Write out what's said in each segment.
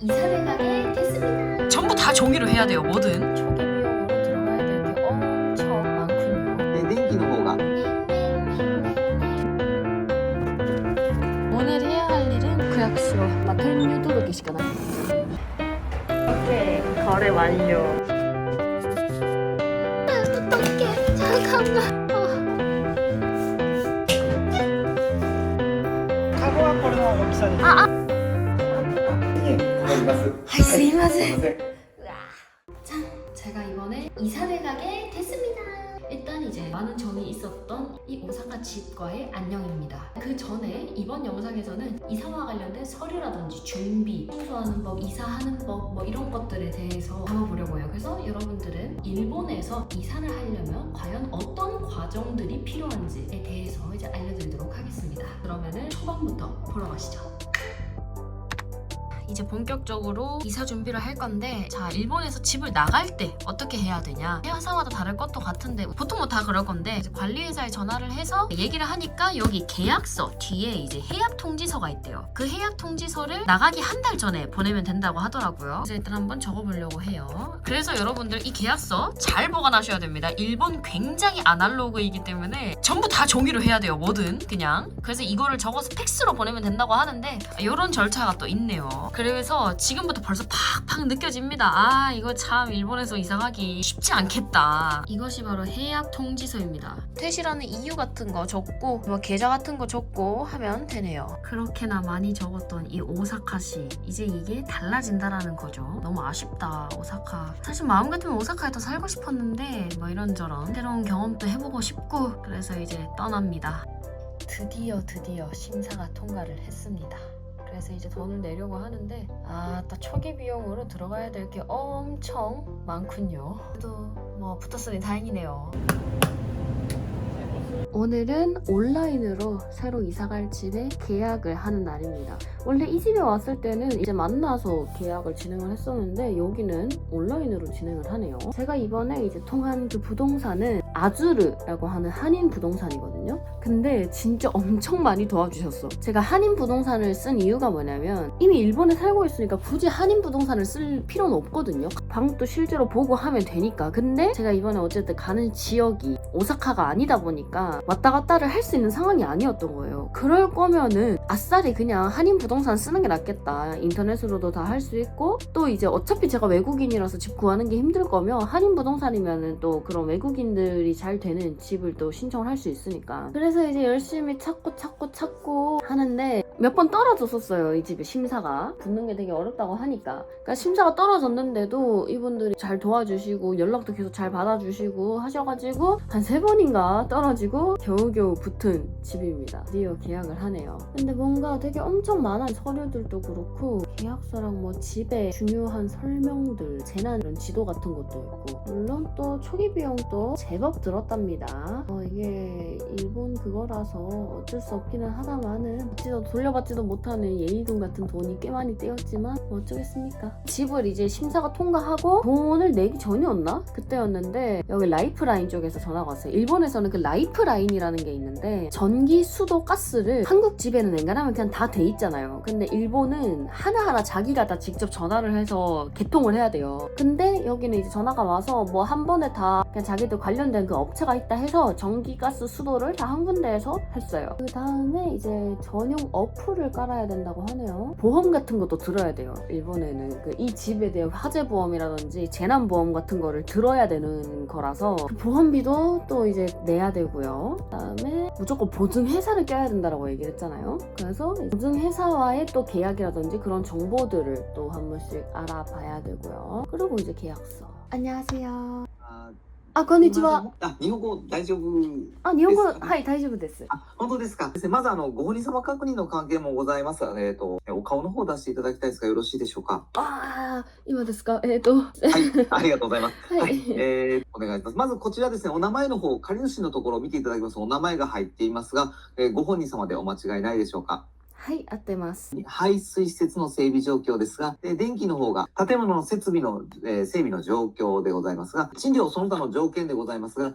이사를 가게 됐습니다. 전부 다 종이로 해야 돼요, 뭐든. 초기 あいえわかります 아이 스미마세 すいません 짠! 제가 이번에 이사를 가게 됐습니다. 일단 이제 많은 정이 있었던 이 오사카 집과의 안녕입니다. 그 전에 이번 영상에서는 이사와 관련된 서류라든지 준비, 청소하는 법, 이사하는 법 뭐 이런 것들에 대해서 담아보려고 해요. 그래서 여러분들은 일본에서 이사를 하려면 과연 어떤 과정들이 필요한지에 대해서 이제 알려드리도록 하겠습니다. 그러면은 초반부터 보러 가시죠. 이제 본격적으로 이사 준비를 할 건데 자 일본에서 집을 나갈 때 어떻게 해야 되냐? 회사마다 다를 것도 같은데 보통 뭐 다 그럴 건데 관리회사에 전화를 해서 얘기를 하니까 여기 계약서 뒤에 이제 해약 통지서가 있대요. 그 해약 통지서를 나가기 한 달 전에 보내면 된다고 하더라고요. 그래서 일단 한번 적어보려고 해요. 그래서 여러분들 이 계약서 잘 보관하셔야 됩니다. 일본 굉장히 아날로그이기 때문에 전부 다 종이로 해야 돼요 뭐든 그냥. 그래서 이거를 적어서 팩스로 보내면 된다고 하는데 이런 절차가 또 있네요. 그래서 지금부터 벌써 팍팍 느껴집니다. 아 이거 참 일본에서 이사가기 쉽지 않겠다. 이것이 바로 해약 통지서입니다. 퇴실하는 이유 같은 거 적고 뭐 계좌 같은 거 적고 하면 되네요. 그렇게나 많이 적었던 이 오사카시 이제 이게 달라진다라는 거죠. 너무 아쉽다 오사카. 사실 마음 같으면 오사카에 더 살고 싶었는데 뭐 이런저런 새로운 경험도 해보고 싶고 그래서 이제 떠납니다. 드디어 드디어 심사가 통과를 했습니다 그래서 이제 돈을 내려고 하는데 아따 초기 비용으로 들어가야 될 게 엄청 많군요. 그래도 뭐 붙었으니 다행이네요 오늘은 온라인으로 새로 이사갈 집에 계약을 하는 날입니다. 원래 이 집에 왔을 때는 이제 만나서 계약을 진행을 했었는데 여기는 온라인으로 진행을 하네요. 제가 이번에 이제 통한 그 부동산은 아주르라고 하는 한인 부동산이거든요. 근데 진짜 엄청 많이 도와주셨어. 제가 한인 부동산을 쓴 이유가 뭐냐면 이미 일본에 살고 있으니까 굳이 한인 부동산을 쓸 필요는 없거든요. 방도 실제로 보고 하면 되니까. 근데 제가 이번에 어쨌든 가는 지역이 오사카가 아니다 보니까 왔다 갔다를 할 수 있는 상황이 아니었던 거예요. 그럴 거면은 아싸리 그냥 한인 부동산 쓰는 게 낫겠다. 인터넷으로도 다 할 수 있고 또 이제 어차피 제가 외국인이라서 집 구하는 게 힘들 거면 한인 부동산이면은 또 그런 외국인들이 잘 되는 집을 또 신청을 할 수 있으니까. 그래서 이제 열심히 찾고 찾고 찾고 하는데 몇 번 떨어졌었어요. 이 집에 심사가 붙는 게 되게 어렵다고 하니까. 그러니까 심사가 떨어졌는데도 이분들이 잘 도와주시고 연락도 계속 잘 받아주시고 하셔가지고 한 세 번인가 떨어지고 겨우겨우 붙은 집입니다. 드디어 계약을 하네요. 근데 뭔가 되게 엄청 많은 서류들도 그렇고 계약서랑 뭐 집에 중요한 설명들, 재난 이런 지도 같은 것도 있고 물론 또 초기 비용도 제법 들었답니다. 어, 이게 일본 그거라서 어쩔 수 없기는 하다마는 받지도 돌려받지도 못하는 예의금 같은 돈이 꽤 많이 떼었지만 뭐 어쩌겠습니까? 집을 이제 심사가 통과하고 돈을 내기 전이었나? 그때였는데 여기 라이프라인 쪽에서 전화가 왔어요. 일본에서는 그 라이프 라인이라는 게 있는데 전기, 수도, 가스를 한국 집에는 웬간하면 그냥 다 돼 있잖아요. 근데 일본은 하나하나 자기가 다 직접 전화를 해서 개통을 해야 돼요. 근데 여기는 이제 전화가 와서 뭐 한 번에 다 그냥 자기들 관련된 그 업체가 있다 해서 전기, 가스, 수도를 다 한 군데에서 했어요. 그 다음에 이제 전용 어플을 깔아야 된다고 하네요. 보험 같은 것도 들어야 돼요. 일본에는 그 이 집에 대한 화재 보험이라든지 재난 보험 같은 거를 들어야 되는 거라서 그 보험비도 또 이제 내야 되고요. 그다음에 무조건 보증 회사를 껴야 된다라고 얘기를 했잖아요. 그래서 보증 회사와의 또 계약이라든지 그런 정보들을 또 한 번씩 알아봐야 되고요. 그리고 이제 계약서. 안녕하세요. あ 아, こんにちは。あ日本語大丈夫あ、日本語、はい、大丈夫です。あ本当ですかまずあのご本人様確認の関係もございますえっ、とお顔の方出していただきたいですがよろしいでしょうか？あー、今ですか？えっ、と、ははいありがとうございます い。はい、えーお願いします。まずこちらですね、お名前の方、借り主のところを見ていただきますと、お名前が入っていますが、えーご本人様でお間違いないでしょうか？はい、合ってます。排水施設の整備状況ですが、え電気の方が建物の設備の、えー整備の状況でございますが、賃料その他の条件でございますが、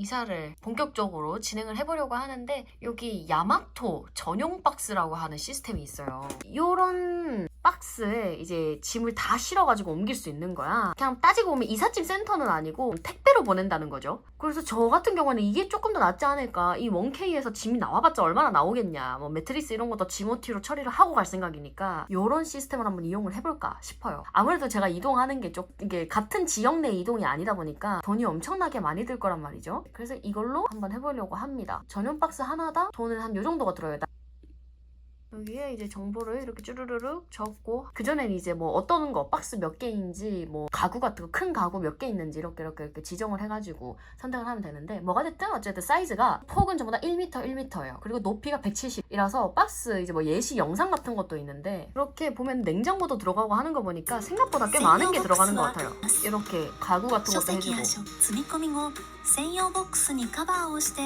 이사를 본격적으로 진행을 해보려고 하는데 여기 야마토 전용 박스라고 하는 시스템이 있어요. 이런 박스에 이제 짐을 다 실어가지고 옮길 수 있는 거야. 그냥 따지고 보면 이삿짐 센터는 아니고 택배로 보낸다는 거죠. 그래서 저 같은 경우는 이게 조금 더 낫지 않을까. 이 1K에서 짐이 나와봤자 얼마나 나오겠냐. 뭐 매트리스 이런 것도 지모티로 처리를 하고 갈 생각이니까 이런 시스템을 한번 이용을 해볼까 싶어요. 아무래도 제가 이동하는 게 좀 이게 같은 지역 내 이동이 아니다 보니까 돈이 엄청나게 많이 들 거란 말이죠. 그래서 이걸로 한번 해보려고 합니다. 전용 박스 하나당 돈은 한 요 정도가 들어요. 여기에 이제 정보를 이렇게 쭈르르륵 적고 그전에는 이제 뭐 어떤 거 박스 몇 개인지 뭐 가구 같은 거 큰 가구 몇 개 있는지 이렇게 이렇게 이렇게 지정을 해가지고 선택을 하면 되는데 뭐가 됐든 어쨌든 사이즈가 폭은 전부 다 1m 1m예요 그리고 높이가 170이라서 박스 이제 뭐 예시 영상 같은 것도 있는데 이렇게 보면 냉장고도 들어가고 하는 거 보니까 생각보다 꽤 많은 게 들어가는 것 같아요 이렇게 가구 같은 書 것도 籍 해주고 や書積み込み後専用ボックスにカバーをして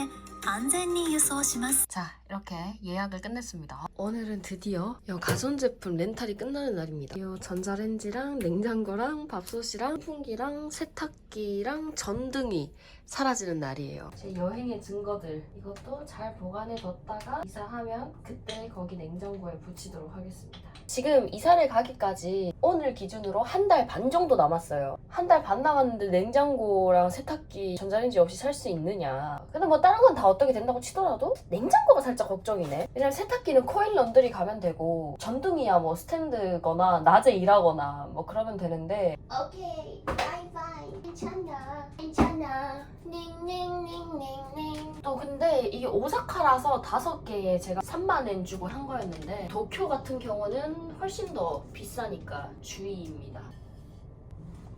安全に輸送します 자 이렇게 예약을 끝냈습니다 오늘은 드디어 이 가전제품 렌탈이 끝나는 날입니다 이 전자레인지랑 냉장고랑 밥솥이랑 풍기랑 세탁기랑 전등이 사라지는 날이에요 제 여행의 증거들 이것도 잘 보관해 뒀다가 이사하면 그때 거기 냉장고에 붙이도록 하겠습니다 지금 이사를 가기까지 오늘 기준으로 한 달 반 정도 남았어요. 한 달 반 남았는데 냉장고랑 세탁기, 전자레인지 없이 살 수 있느냐. 근데 뭐 다른 건 다 어떻게 된다고 치더라도 냉장고가 살짝 걱정이네. 왜냐면 세탁기는 코일 런드리 가면 되고 전등이야 뭐 스탠드거나 낮에 일하거나 뭐 그러면 되는데 오케이 바이바이 괜찮아 괜찮아 닝닝닝닝닝 또 근데 이게 오사카라서 다섯 개에 제가 3만 엔 주고 한 거였는데 도쿄 같은 경우는 훨씬 더 비싸니까 주의입니다.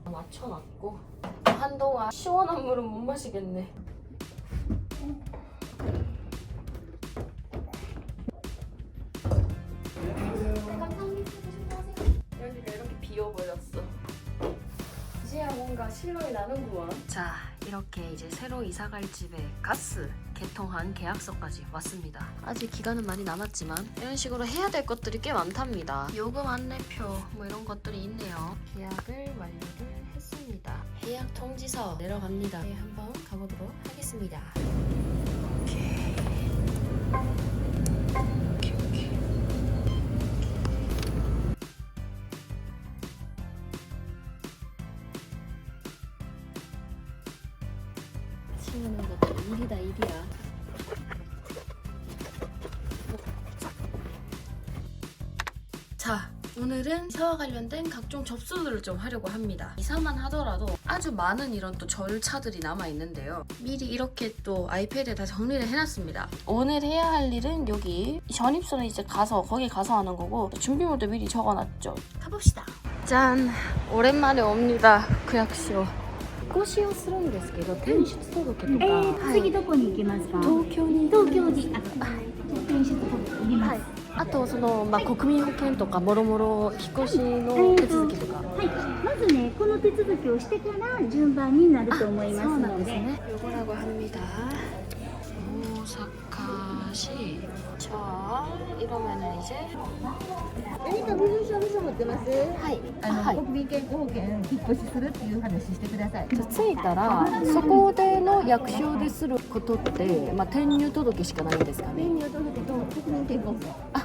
맞춰놨고 한동안 시원한 물은 못 마시겠네. 이제야 뭔가 실감이 나는구만. 자, 이렇게 이제 새로 이사갈 집에 가스 개통한 계약서까지 왔습니다. 아직 기간은 많이 남았지만 이런 식으로 해야 될 것들이 꽤 많답니다. 요금 안내표 뭐 이런 것들이 있네요. 계약을 완료를 했습니다. 계약 통지서 내려갑니다. 네, 한번 가보도록 하겠습니다. 오케이, 이사와 관련된 각종 접수들을 좀 하려고 합니다. 이사만 하더라도 아주 많은 이런 또 절차들이 남아 있는데요. 미리 이렇게 또 아이패드에 다 정리를 해놨습니다. 오늘 해야 할 일은 여기 전입소는 이제 가서 거기 가서 하는 거고 준비물도 미리 적어놨죠. 가봅시다. 짠, 오랜만에 옵니다. 구약시오. 引っ越しをするんですけど転出届とか、えー、はい次どこに行きますか東京に東京にあ転出届いりますはい、 あとその、まあ、国民保険とかもろもろ引っ越しの手続きとか、はい、まずねこの手続きをしてから順番になると思いますそうなんのでですね。요거라고 합니다. 오사카시. 자, 이러면은 이제 何か身分証明書持ってますはい、あの、はい。国民健康保険引っ越しするっていう話してくださいじゃあ着いたらそこでの役所ですることって、まあ、転入届しかないんですかね年齢届と国民健康保険あ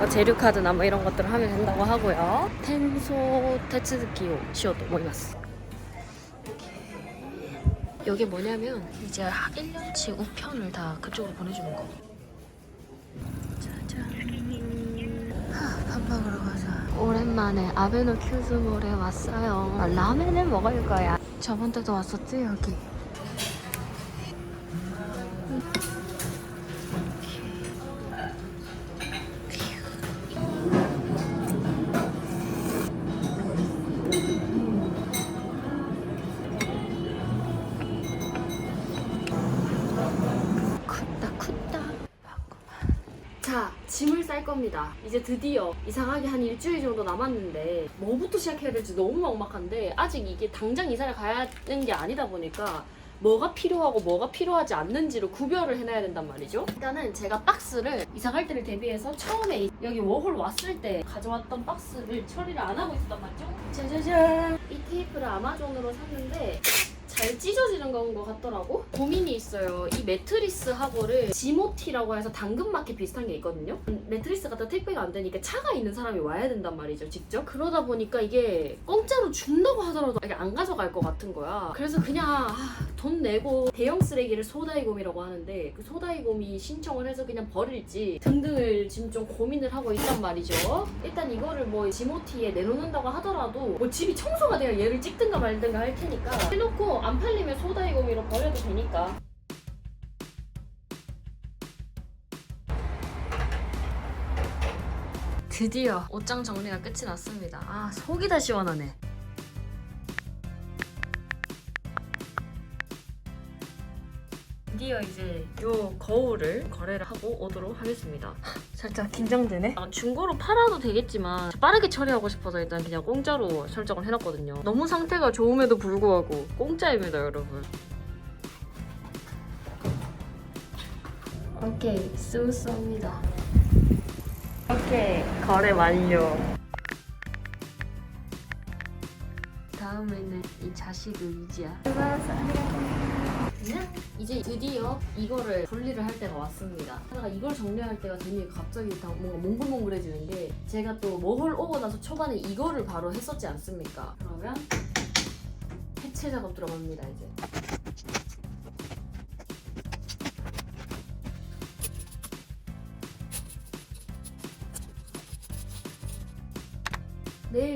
뭐 재료카드나 뭐 이런 것들을 하면 된다고 하고요. 텐소 테츠기오 시오도 모이마스. 여기 뭐냐면 이제 1년치 우편을 다 그쪽으로 보내주는 거. 짜잔. 하, 밥 먹으러 가자. 오랜만에 아베노 큐즈몰에 왔어요. 라멘을 먹을 거야. 저번 때도 왔었지 여기. 쌀 겁니다. 이제 드디어 가기 한 일주일 정도 남았는데 뭐부터 시작해야 될지 너무 막막한데 아직 이게 당장 이사를 가야 하는 게 아니다 보니까 뭐가 필요하고 뭐가 필요하지 않는지를 구별을 해놔야 된단 말이죠. 일단은 제가 박스를 이사 갈 때를 대비해서 처음에 이- 여기 워홀 왔을 때 가져왔던 박스를 처리를 안 하고 있었단 말이죠. 짜자잔! 이 테이프를 아마존으로 샀는데 잘 찢어지는 건 것 같더라고. 고민이 있어요. 이 매트리스 하고를 지모티라고 해서 당근마켓 비슷한 게 있거든요. 음, 매트리스가 다 택배가 안 되니까 차가 있는 사람이 와야 된단 말이죠, 직접. 그러다 보니까 이게 공짜로 준다고 하더라도 이게 안 가져갈 것 같은 거야. 그래서 그냥 아, 돈 내고 대형 쓰레기를 소다이곰이라고 하는데 그 소다이곰이 신청을 해서 그냥 버릴지 등등을 지금 좀 고민을 하고 있단 말이죠. 일단 이거를 뭐 지모티에 내려놓는다고 하더라도 뭐 집이 청소가 돼야 얘를 찍든가 말든가 할 테니까 해놓고 안 팔리면 소다이곰이로 버려도 되니까 드디어 옷장 정리가 끝이 났습니다. 아 속이 다 시원하네. 드디어 이제 요 거울을 거래를 하고 오도록 하겠습니다. 살짝 긴장되네. 아, 중고로 팔아도 되겠지만 빠르게 처리하고 싶어서 일단 그냥 공짜로 설정을 해놨거든요. 너무 상태가 좋음에도 불구하고 공짜입니다, 여러분. 오케이, 쏘쏘입니다. 오케이, 거래 완료. 다음에는 이 자식을 유지야. 그냥 이제 드디어 이거를 분리를 할 때가 왔습니다. 하다가 이걸 정리할 때가 되니까 갑자기 다 뭔가 몽글몽글해지는 게 제가 또 머홀 오고 나서 초반에 이거를 바로 했었지 않습니까? 그러면 해체 작업 들어갑니다 이제.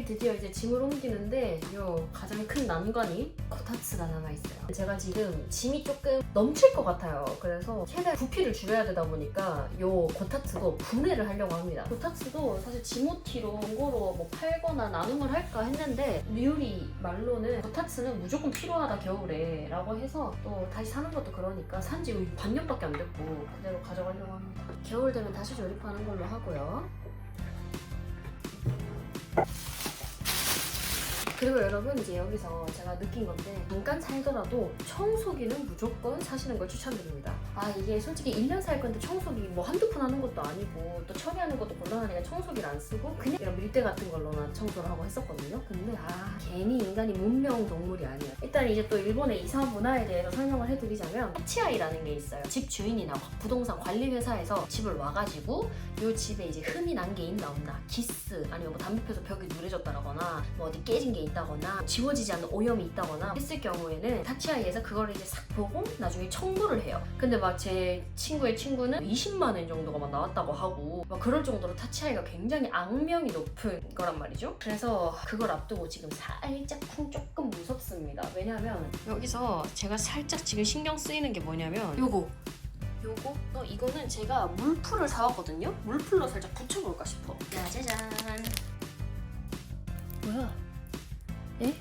드디어 이제 짐을 옮기는데 요 가장 큰 난관이 코타츠가 남아있어요. 제가 지금 짐이 조금 넘칠 것 같아요. 그래서 최대한 부피를 줄여야 되다 보니까 요 코타츠도 분해를 하려고 합니다. 코타츠도 사실 지모티로 중고로 뭐 팔거나 나눔을 할까 했는데 류리 말로는 코타츠는 무조건 필요하다 겨울에 라고 해서 또 다시 사는 것도 그러니까 산지 반년밖에 안 됐고 그대로 가져가려고 합니다. 겨울 되면 다시 조립하는 걸로 하고요. 그리고 여러분 이제 여기서 제가 느낀 건데 잠깐 살더라도 청소기는 무조건 사시는 걸 추천드립니다. 아 이게 솔직히 1년 살 건데 청소기 뭐 한두 푼 하는 것도 아니고 또 처리하는 것도 곤란하니까 청소기를 안 쓰고 그냥 이런 밀대 같은 걸로만 청소를 하고 했었거든요. 근데 아 괜히 인간이 문명 동물이 아니야. 일단 이제 또 일본의 이사 문화에 대해서 설명을 해드리자면 터치아이라는 게 있어요. 집 주인이나 부동산 관리 회사에서 집을 와가지고 요 집에 이제 흠이 난 게 있나 없나 기스 아니면 뭐 담배 피워서 벽이 누래졌다거나 뭐 어디 깨진 게 있 다거나 지워지지 않는 오염이 있다거나 했을 경우에는 타치아이에서 그거를 이제 싹 보고 나중에 청구를 해요 근데 막 제 친구의 친구는 20만 원 정도가 막 나왔다고 하고 막 그럴 정도로 타치아이가 굉장히 악명이 높은 거란 말이죠 그래서 그걸 앞두고 지금 살짝 쿵 조금 무섭습니다 왜냐면 여기서 제가 살짝 지금 신경 쓰이는 게 뭐냐면 요거 요거 또 이거는 제가 물풀을 사왔거든요. 물풀로 살짝 붙여볼까 싶어. 짜자잔. 뭐야? 에?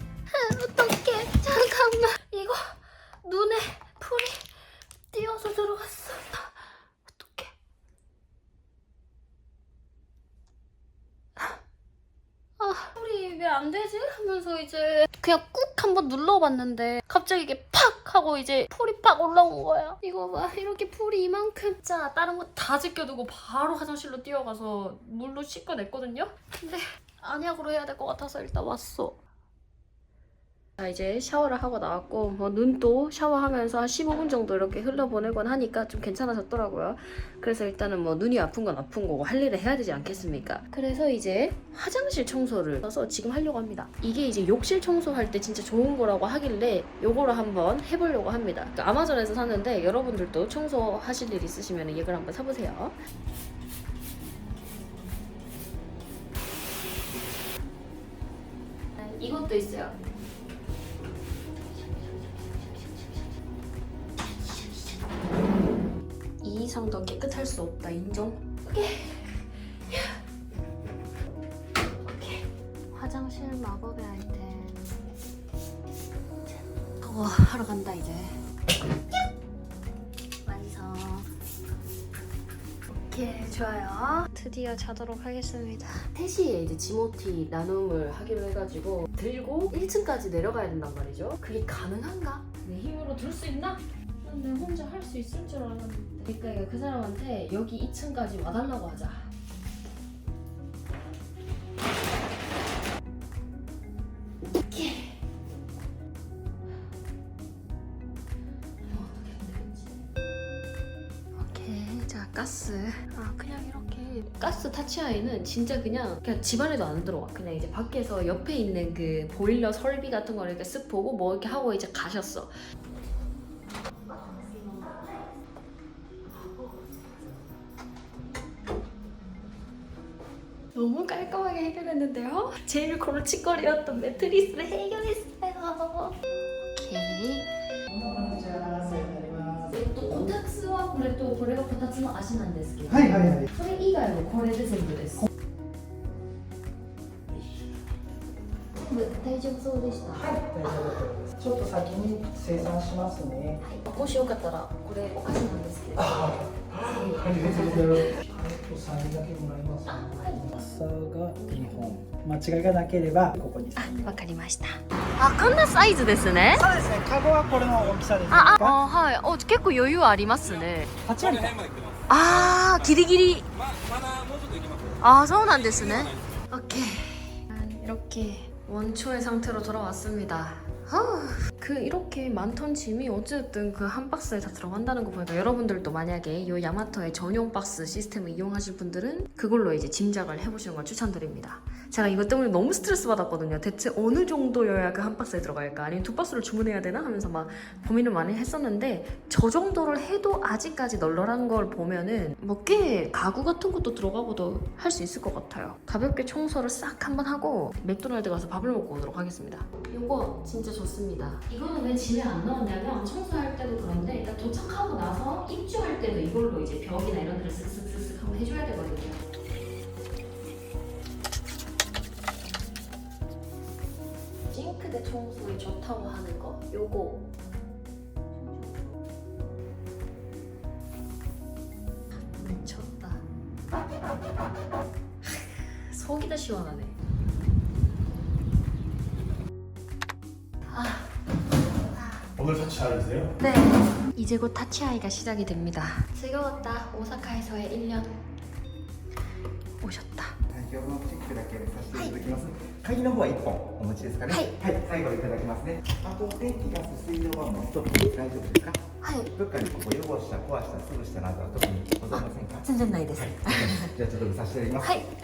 어떡해. 잠깐만. 이거 눈에 풀이 띄어서 들어갔어. 어떡해. 아, 풀이 왜 안 되지? 하면서 이제 그냥 꾹 한번 눌러봤는데 갑자기 이게 팍 하고 이제 풀이 팍 올라온 거야. 이거 봐. 이렇게 풀이 이만큼. 자, 다른 거 다 제껴두고 바로 화장실로 뛰어가서 물로 씻어냈거든요. 근데 안약으로 해야 될 것 같아서 일단 왔어. 자, 이제 샤워를 하고 나왔고 뭐 눈도 샤워하면서 한 15분 정도 이렇게 흘려보내곤 하니까 좀 괜찮아졌더라고요. 그래서 일단은 뭐 눈이 아픈 건 아픈 거고 할 일을 해야 되지 않겠습니까? 그래서 이제 화장실 청소를 써서 지금 하려고 합니다. 이게 이제 욕실 청소할 때 진짜 좋은 거라고 하길래 요거를 한번 해보려고 합니다. 그러니까 아마존에서 샀는데 여러분들도 청소하실 일 있으시면 이걸 한번 사보세요. 이것도 있어요. 이 이상 더 깨끗할 수 없다 인정? 오케이. 오케이. 화장실 마법의 아이템. 저거 하러 간다 이제. 완성. 오케이 좋아요. 드디어 자도록 하겠습니다. 3시에 이제 지모티 나눔을 하기로 해가지고 들고 1층까지 내려가야 된단 말이죠. 그게 가능한가? 내 힘으로 들 수 있나? 근데 혼자 할 수 있을 줄 알았는데. 그러니까 그 사람한테 여기 2층까지 와달라고 하자. 오케이 자 가스. 아 그냥 이렇게. 가스 타치아이는 진짜 그냥 그냥 집안에도 안 들어와. 그냥 이제 밖에서 옆에 있는 그 보일러 설비 같은 거를 이렇게 쓱 보고 뭐 이렇게 하고 이제 가셨어 너무 깔끔하게 해결했는데요 제일 골칫거리였던 매트리스를 해결했어요 오케이 こんにちは、お世話になります。えっと、こたつはこれとこれがこたつの足なんですけど、はいはいはい。それ以外はこれで全部です。大丈夫そうでした。ははい、大丈夫です。ちょっと先に生産しますね。い。もしよかったらこれお菓子なんですけど。あはありがとうございます。 とサインだけもらいます、あはい朝が2本。間違いがなければここに。あ、わかりました。あ、こんなサイズですね。そうですね。カゴはこれの大きさです。あ、あ、あはい。お、結構余裕ありますね。 8割か。あー、ギリギリ。아, そうなんですね. 오케이. 이렇게 원초의 상태로 돌아왔습니다. 아, 그 이렇게 많던 짐이 어쨌든 그 한 박스에 다 들어간다는 거 보니까 여러분들도 만약에 이 야마토의 전용 박스 시스템을 이용하실 분들은 그걸로 이제 짐작을 해보시는 걸 추천드립니다. 제가 이것 때문에 너무 스트레스 받았거든요. 대체 어느 정도여야 그 한 박스에 들어갈까? 아니면 두 박스를 주문해야 되나? 하면서 막 고민을 많이 했었는데 저 정도를 해도 아직까지 널널한 걸 보면은 뭐 꽤 가구 같은 것도 들어가고도 할 수 있을 것 같아요. 가볍게 청소를 싹 한번 하고 맥도날드 가서 밥을 먹고 오도록 하겠습니다. 이거 진짜 좋습니다. 이거는 왜 집에 안 넣었냐면 청소할 때도 그런데 일단 도착하고 나서 입주할 때도 이걸로 이제 벽이나 이런 데를 쓱쓱쓱쓱 한번 해줘야 되거든요. 싱크대 청소에 좋다고 하는 거? 요거. 미쳤다. 속이 다 시원하네 오늘 터치하세요? 네 이제 곧 타치아이가 시작이 됩니다 즐거웠다 오사카에서의 1년 오셨다 対応のチェックだけさせていただきます。鍵の方は1本お持ちですかね。はい最後いただきますね。あと電気ガス水道はもうストップで大丈夫ですか。はいどっかにここ汚した壊したすぐしたなどは特にございませんか。全然ないですじゃあちょっと見させていただきます。はい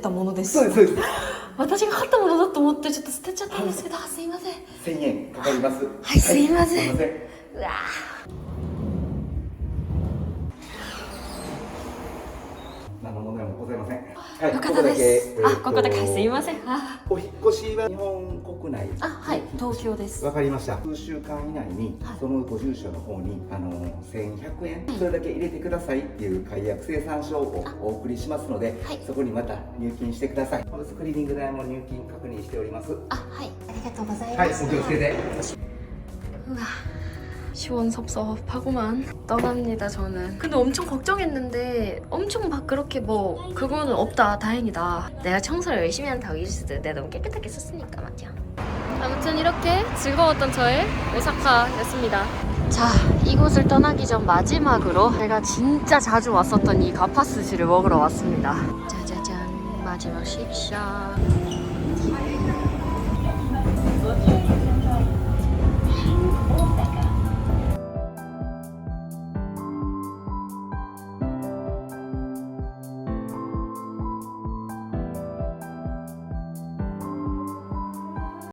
たものですそうですそうです。私が買ったものだと思ってちょっと捨てちゃったんですけど、あすいません千円かかります。はいすいませんすいません。うわ何の問題もございません。はい。よかったです、あここだけ。はいすいません。お引っ越しは日本国内。あはい東京です。わかりました。数週間以内にはい。そのご住所の方にあの1100円それだけ入れてくださいっていう解約生産書をお送りしますので、はい。そこにまた入金してください。ハウスクリーニング代も入金確認しております。あはい。ありがとうございはいます、お気をつけて。우와 시원섭섭하구만. 떠납니다 저는. 근데 엄청 걱정했는데 엄청 막 그렇게 뭐 그거는 없다 다행이다. 내가 청소를 열심히 한다고 이랬을 때 내가 너무 깨끗하게 썼으니까 맞죠 아무튼 이렇게 즐거웠던 저의 오사카였습니다. 자 이곳을 떠나기 전 마지막으로 제가 진짜 자주 왔었던 이 가파스시를 먹으러 왔습니다. 짜자잔 마지막 식사